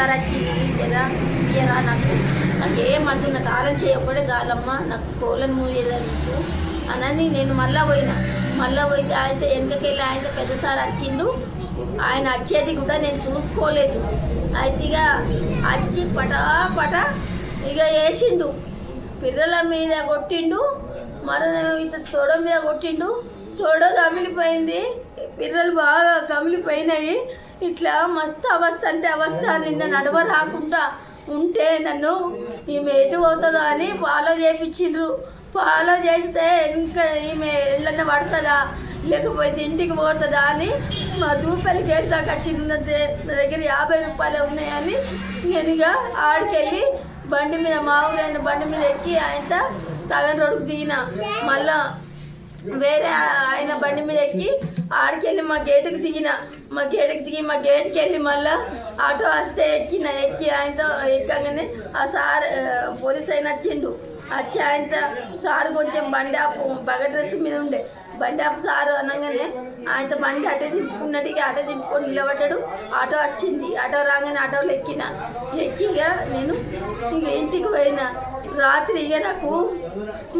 పెద్దసారి వచ్చి కదా ఇయ్యరా నాకు. నాకు ఏ మందు నాకు తాళం చేయకపోతే చాలమ్మ. నాకు కోళ్ళని మూయేదానికి అనని నేను మళ్ళా పోయినా. మళ్ళా పోయితే ఆయన వెనకకెళ్ళి ఆయన పెద్దసారి వచ్చిండు ఆయన వచ్చేది కూడా నేను చూసుకోలేదు. అయితే ఇక వచ్చి పటాపట ఇక వేసిండు పిల్లల మీద కొట్టిండు. మరో ఇత తొడ మీద కొట్టిండు. తొడ కమిలిపోయింది పిల్లలు బాగా కమిలిపోయినాయి ఇట్లా మస్తు అవస్థ అంటే అవస్థ. నిన్న నడవ రాకుండా ఉంటే నన్ను ఈమె ఎటు పోతుందో అని ఫాలో చేపించిండ్రు. ఫాలో చేస్తే ఇంకా ఈమె ఇళ్ళన్న పడుతుందా? లేకపోతే ఇంటికి పోతుందా అని మా దూపలికి ఏడ్చాక చిన్న నా దగ్గర యాభై రూపాయలు ఉన్నాయని నేను ఇక ఆడికెళ్ళి బండి మీద మామూలు అయిన బండి మీద ఎక్కి ఆయన సగం రోడ్డుకు దిగిన. మళ్ళా వేరే ఆయన బండి మీద ఎక్కి ఆడికెళ్ళి మా గేటుకి దిగిన. మా గేటుకి దిగి మా గేటుకి వెళ్ళి మళ్ళా ఆటో వస్తే ఎక్కిన ఎక్కి ఆయనతో ఎక్కగానే ఆ సార్ పోలీస్ ఆయన వచ్చిండు. వచ్చి ఆయనతో సార్ కొంచెం బండి ఆపు బగ డ్రెస్ మీద ఉండే. బండి ఆపు సారు అనగానే ఆయనతో బండి అటే దింపుకున్నట్టుగా అటే దింపుకొని నిలబడ్డాడు. ఆటో వచ్చింది. ఆటో రాగానే ఆటోలో ఎక్కిన. ఎక్కిగా నేను ఇంక ఇంటికి పోయినా. రాత్రి ఇక నాకు.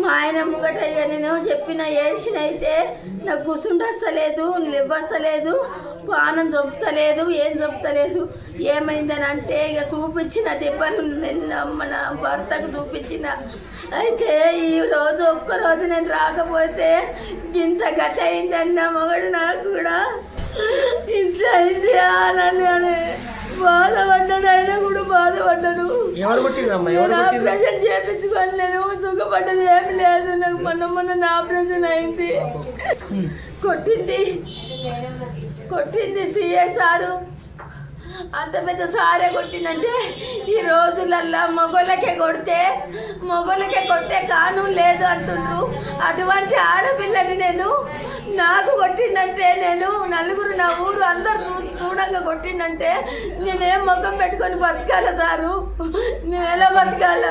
మా ఆయన ముంగట ఇక నేను చెప్పిన ఏడ్చిన అయితే నాకు కూసుండస్తలేదు లేవస్తలేదు పానం చంపుతలేదు ఏం చంపుతలేదు. ఏమైందని అంటే ఇక చూపించిన దెబ్బలు మన భర్తకు చూపించిన. అయితే ఈ రోజు ఒక్క రోజు నేను రాకపోతే ఇంత గత అయిందన్న మొగడు నాకు కూడా. ఇంత అయింది అని అని బాధపడ్డాను అయినా కూడా బాధపడ్డాను. ఎవరు ఆపరేషన్ చేయించుకొని నేను సుఖపడ్డది ఏమి లేదు. నాకు మొన్న మొన్న నా ఆపరేషన్ అయింది. కొట్టింది. కొట్టింది సిఏ సారు. అంత పెద్ద సారే కొట్టినంటే ఈ రోజులల్లా మొగోళ్ళకే కొడితే మొగోళ్ళకే కొట్టే కానూన్ లేదు అంటుండ్రు. అటువంటి ఆడపిల్లని నేను నాకు కొట్టిండంటే నేను నలుగురు నా ఊరు అందరు చూసి చూడంగా కొట్టిండంటే నేనేం ముఖం పెట్టుకొని బతకాల సారు? నేను ఎలా బతకాల?